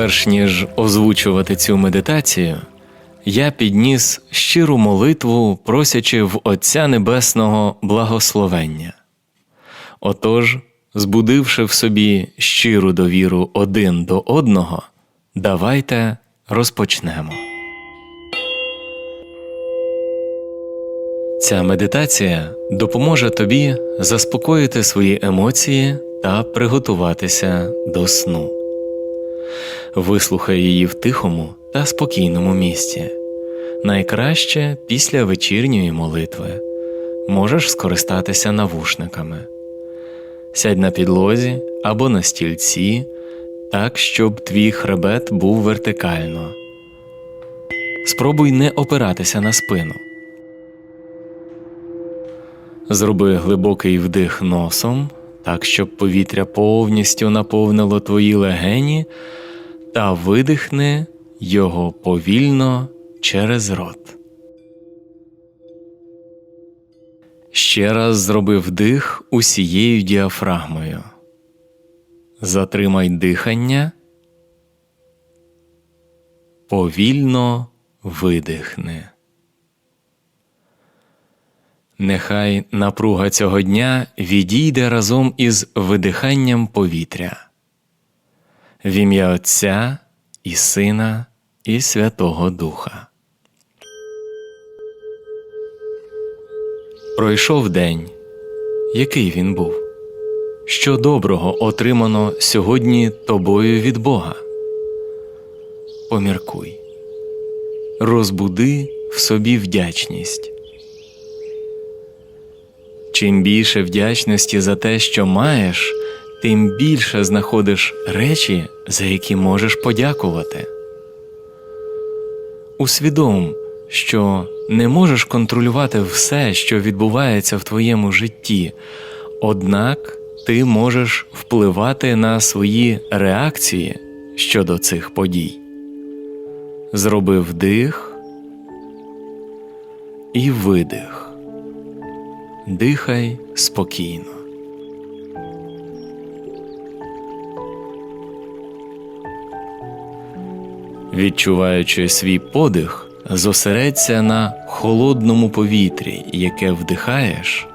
Перш ніж озвучувати цю медитацію, я підніс щиру молитву, просячи в Отця Небесного благословення. Отож, збудивши в собі щиру довіру один до одного, давайте розпочнемо. Ця медитація допоможе тобі заспокоїти свої емоції та приготуватися до сну. Вислухай її в тихому та спокійному місці. Найкраще після вечірньої молитви можеш скористатися навушниками. Сядь на підлозі або на стільці, так, щоб твій хребет був вертикально. Спробуй не опиратися на спину. Зроби глибокий вдих носом, так, щоб повітря повністю наповнило твої легені, та видихни його повільно через рот. Ще раз зроби вдих усією діафрагмою. Затримай дихання. Повільно видихни. Нехай напруга цього дня відійде разом із видиханням повітря. В ім'я Отця і Сина і Святого Духа. Пройшов день. Який він був? Що доброго отримано сьогодні тобою від Бога? Поміркуй, розбуди в собі вдячність. Чим більше вдячності за те, що маєш, тим більше знаходиш речі, за які можеш подякувати. Усвідом, що не можеш контролювати все, що відбувається в твоєму житті, однак ти можеш впливати на свої реакції щодо цих подій. Зроби вдих і видих. Дихай спокійно. Відчуваючи свій подих, зосередься на холодному повітрі, яке вдихаєш,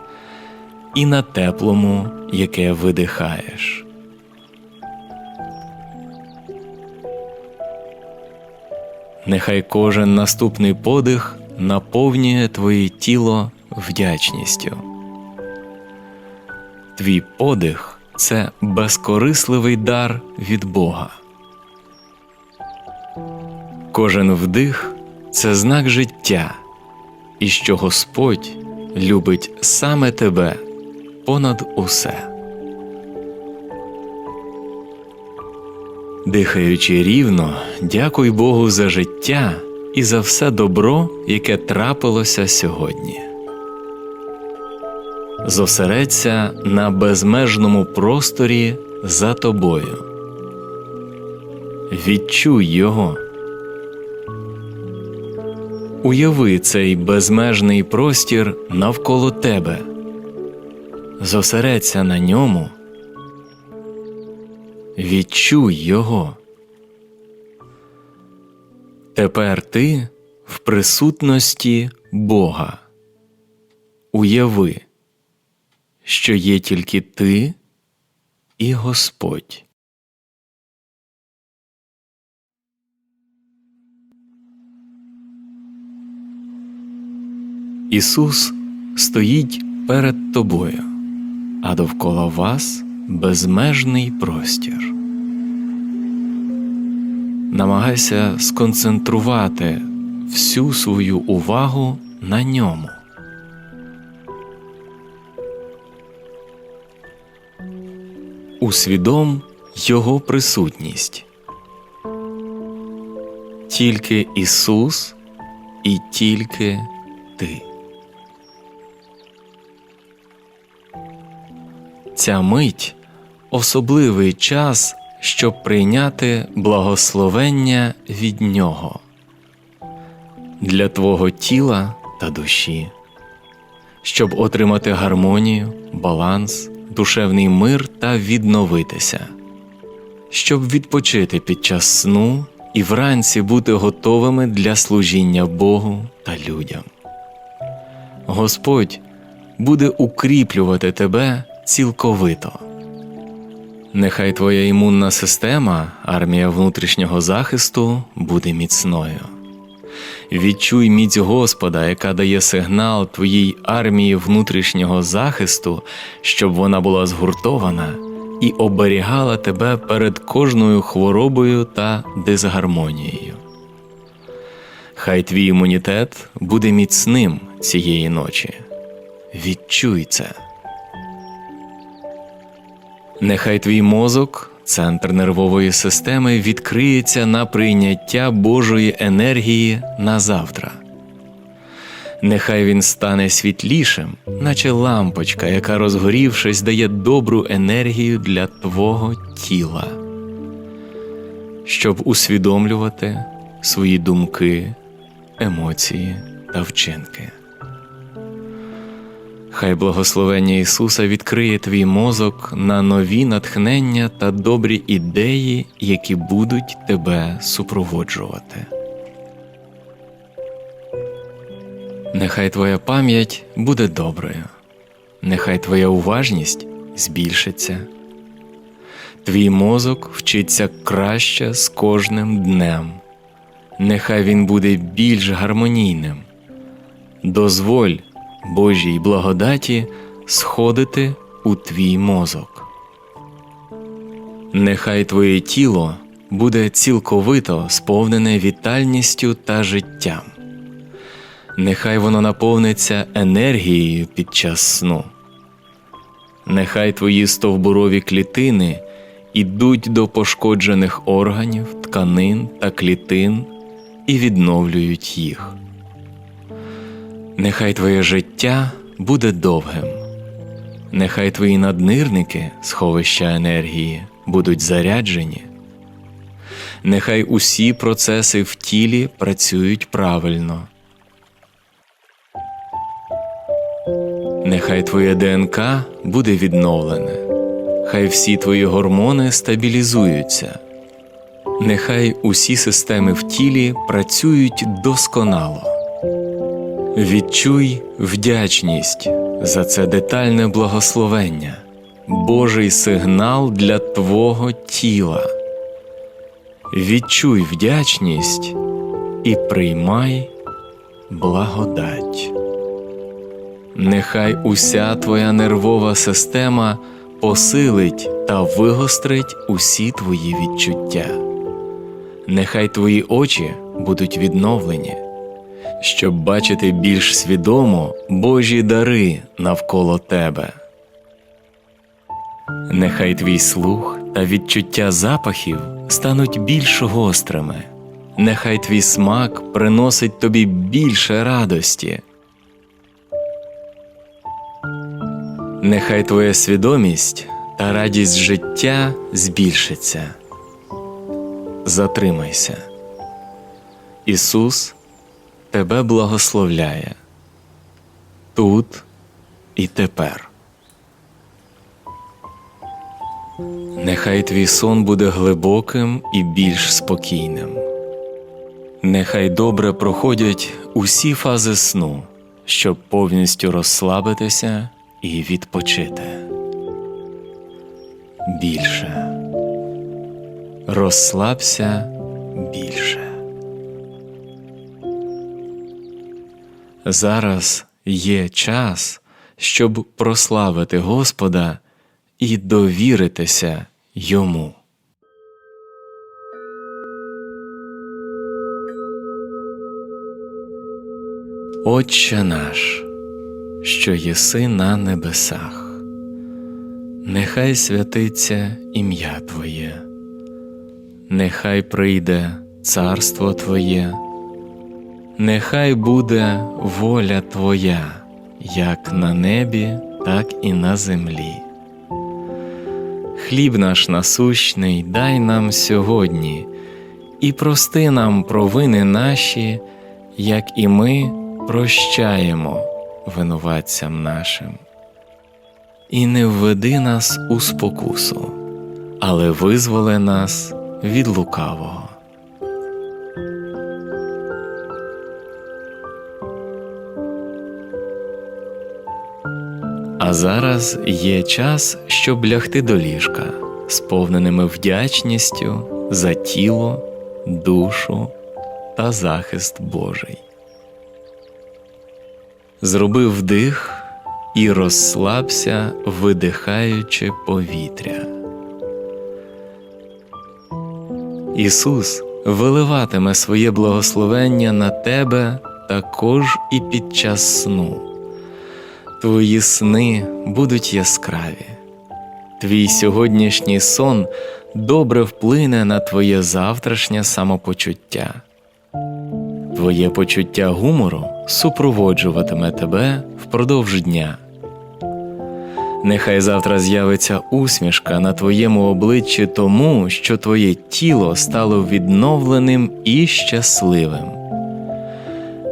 і на теплому, яке видихаєш. Нехай кожен наступний подих наповнює твоє тіло вдячністю. Твій подих це безкорисливий дар від Бога. Кожен вдих це знак життя, і що Господь любить саме тебе понад усе. Дихаючи рівно, дякуй Богу за життя і за все добро, яке трапилося сьогодні. Зосередься на безмежному просторі за тобою. Відчуй його. Уяви цей безмежний простір навколо тебе. Зосередься на ньому. Відчуй його. Тепер ти в присутності Бога. Уяви, що є тільки ти і Господь. Ісус стоїть перед тобою, а довкола вас безмежний простір. Намагайся сконцентрувати всю свою увагу на ньому. Усвідом Його присутність. Тільки Ісус і тільки ти. Ця мить особливий час, щоб прийняти благословення від Нього. Для твого тіла та душі, щоб отримати гармонію, баланс, душевний мир та відновитися, щоб відпочити під час сну і вранці бути готовими для служіння Богу та людям. Господь буде укріплювати тебе цілковито. Нехай твоя імунна система, армія внутрішнього захисту, буде міцною. Відчуй міць Господа, яка дає сигнал твоїй армії внутрішнього захисту, щоб вона була згуртована і оберігала тебе перед кожною хворобою та дисгармонією. Хай твій імунітет буде міцним цієї ночі. Відчуй це. Нехай твій мозок, центр нервової системи, відкриється на прийняття Божої енергії на завтра. Нехай він стане світлішим, наче лампочка, яка, розгорівшись, дає добру енергію для твого тіла, щоб усвідомлювати свої думки, емоції та вчинки. Хай благословення Ісуса відкриє твій мозок на нові натхнення та добрі ідеї, які будуть тебе супроводжувати. Нехай твоя пам'ять буде доброю, нехай твоя уважність збільшиться, твій мозок вчиться краще з кожним днем, нехай він буде більш гармонійним. Дозволь Божій благодаті сходити у твій мозок. Нехай твоє тіло буде цілковито сповнене вітальністю та життям. Нехай воно наповниться енергією під час сну. Нехай твої стовбурові клітини ідуть до пошкоджених органів, тканин та клітин і відновлюють їх. Нехай твоє життя буде довгим, нехай твої наднирники, сховища енергії, будуть заряджені, нехай усі процеси в тілі працюють правильно. Нехай твоє ДНК буде відновлене, хай всі твої гормони стабілізуються, нехай усі системи в тілі працюють досконало. Відчуй вдячність за це детальне благословення, Божий сигнал для твого тіла. Відчуй вдячність і приймай благодать. Нехай уся твоя нервова система посилить та вигострить усі твої відчуття. Нехай твої очі будуть відновлені щоб бачити більш свідомо Божі дари навколо тебе. Нехай твій слух та відчуття запахів стануть більш гострими, нехай твій смак приносить тобі більше радості. Нехай твоя свідомість та радість життя збільшиться. Затримайся. Ісус тебе благословляє тут і тепер. Нехай твій сон буде глибоким і більш спокійним. Нехай добре проходять усі фази сну, щоб повністю розслабитися і відпочити. Більше розслабся більше. Зараз є час, щоб прославити Господа і довіритися Йому. Отче наш, що єси на небесах, нехай святиться ім'я Твоє, нехай прийде царство Твоє нехай буде воля Твоя, як на небі, так і на землі. Хліб наш насущний дай нам сьогодні, і прости нам провини наші, як і ми прощаємо винуватцям нашим. І не введи нас у спокусу, але визволи нас від лукавого. Зараз є час, щоб лягти до ліжка, сповненими вдячністю за тіло, душу та захист Божий. Зроби вдих і розслабся, видихаючи повітря. Ісус виливатиме своє благословення на тебе також і під час сну. Твої сни будуть яскраві. Твій сьогоднішній сон добре вплине на твоє завтрашнє самопочуття. Твоє почуття гумору супроводжуватиме тебе впродовж дня. Нехай завтра з'явиться усмішка на твоєму обличчі тому, що твоє тіло стало відновленим і щасливим.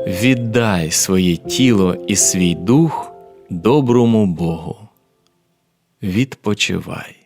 Віддай своє тіло і свій дух доброму Богу. Відпочивай.